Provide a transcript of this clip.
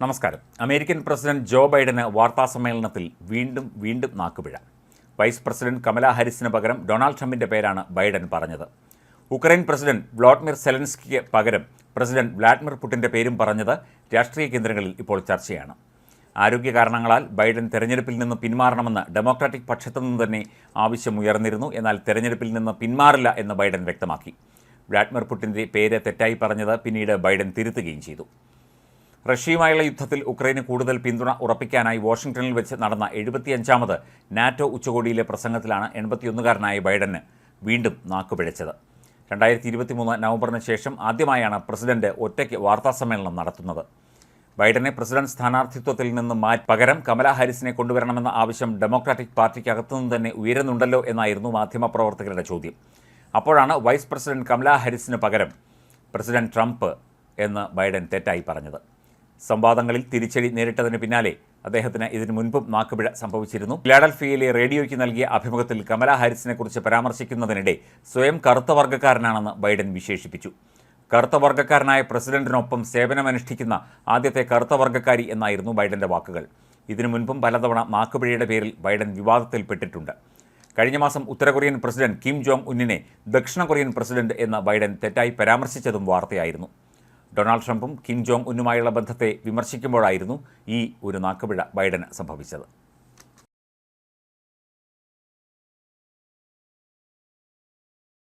നമസ്കാരം. American president Joe ബൈഡന് വാർത്താസമ്മേളനത്തിൽ വീണ്ടും വീണ്ടും നാക്കുപിഴ. വൈസ് പ്രസിഡന്റ് കമലാ ഹാരിസിന് പകരം ഡൊണാൾഡ് ട്രംപിന്റെ പേരാണ് ബൈഡൻ പറഞ്ഞത്. ഉക്രൈൻ പ്രസിഡന്റ് വ്ളാഡിമിർ സെലൻസ്കിക്ക് പകരം പ്രസിഡന്റ് വ്ളാഡിമിർ പുടിന്റെ പേരും പറഞ്ഞത് രാഷ്ട്രീയ കേന്ദ്രങ്ങളിൽ ഇപ്പോൾ ചർച്ചയാണ്. ആരോഗ്യ കാരണങ്ങളാൽ ബൈഡൻ തെരഞ്ഞെടുപ്പിൽ നിന്ന് പിന്മാറണമെന്ന് ഡെമോക്രാറ്റിക് പക്ഷത്തു നിന്ന് തന്നെ ആവശ്യമുയർന്നിരുന്നു. എന്നാൽ തെരഞ്ഞെടുപ്പിൽ നിന്ന് പിന്മാറില്ല എന്ന് ബൈഡൻ വ്യക്തമാക്കി. വ്ളാഡിമിർ പുടിന്റെ പേര് തെറ്റായി പറഞ്ഞത് പിന്നീട് ബൈഡൻ തിരുത്തുകയും ചെയ്തു. റഷ്യയുമായുള്ള യുദ്ധത്തിൽ ഉക്രൈന് കൂടുതൽ പിന്തുണ ഉറപ്പിക്കാനായി വാഷിംഗ്ടണിൽ വെച്ച് നടന്ന എഴുപത്തിയഞ്ചാമത് നാറ്റോ ഉച്ചകോടിയിലെ പ്രസംഗത്തിലാണ് എൺപത്തിയൊന്നുകാരനായ ബൈഡന് വീണ്ടും നാക്കുപിഴച്ചത്. രണ്ടായിരത്തി ഇരുപത്തിമൂന്ന് നവംബറിന് ശേഷം ആദ്യമായാണ് പ്രസിഡന്റ് ഒറ്റയ്ക്ക് വാർത്താസമ്മേളനം നടത്തുന്നത്. ബൈഡനെ പ്രസിഡന്റ് സ്ഥാനാർത്ഥിത്വത്തിൽ നിന്ന് മാറ്റി പകരം കമലാ ഹാരിസിനെ കൊണ്ടുവരണമെന്ന ആവശ്യം ഡെമോക്രാറ്റിക് പാർട്ടിക്കകത്തുനിന്ന് തന്നെ ഉയരുന്നുണ്ടല്ലോ എന്നായിരുന്നു മാധ്യമപ്രവർത്തകരുടെ ചോദ്യം. അപ്പോഴാണ് വൈസ് പ്രസിഡന്റ് കമലാ ഹാരിസിന് പകരം പ്രസിഡന്റ് ട്രംപ് എന്ന് ബൈഡൻ തെറ്റായി പറഞ്ഞത്. സംവാദങ്ങളിൽ തിരിച്ചടി നേരിട്ടതിന് പിന്നാലെ അദ്ദേഹത്തിന് ഇതിനു മുൻപും നാക്കുപിഴ സംഭവിച്ചിരുന്നു. ഫിലാഡൽഫിയയിലെ റേഡിയോയ്ക്ക് നൽകിയ അഭിമുഖത്തിൽ കമലാ ഹാരിസിനെ കുറിച്ച് പരാമർശിക്കുന്നതിനിടെ സ്വയം കറുത്ത വർഗക്കാരനാണെന്ന് ബൈഡൻ വിശേഷിപ്പിച്ചു. കറുത്ത വർഗക്കാരനായ പ്രസിഡന്റിനൊപ്പം സേവനമനുഷ്ഠിക്കുന്ന ആദ്യത്തെ കറുത്ത വർഗക്കാരി എന്നായിരുന്നു ബൈഡന്റെ വാക്കുകൾ. ഇതിനു മുൻപും പലതവണ നാക്കുപിഴയുടെ പേരിൽ ബൈഡൻ വിവാദത്തിൽപ്പെട്ടിട്ടുണ്ട്. കഴിഞ്ഞ മാസം ഉത്തരകൊറിയൻ പ്രസിഡന്റ് കിം ജോങ് ഉന്നിനെ ദക്ഷിണ കൊറിയൻ പ്രസിഡന്റ് എന്ന് ബൈഡൻ തെറ്റായി പരാമർശിച്ചതും വാർത്തയായിരുന്നു. ഡൊണാൾഡ് ട്രംപും കിം ജോങ് ഉന്നുമായുള്ള ബന്ധത്തെ വിമർശിക്കുമ്പോഴായിരുന്നു ഈ ഒരു നാക്കുപിഴ ബൈഡന് സംഭവിച്ചത്.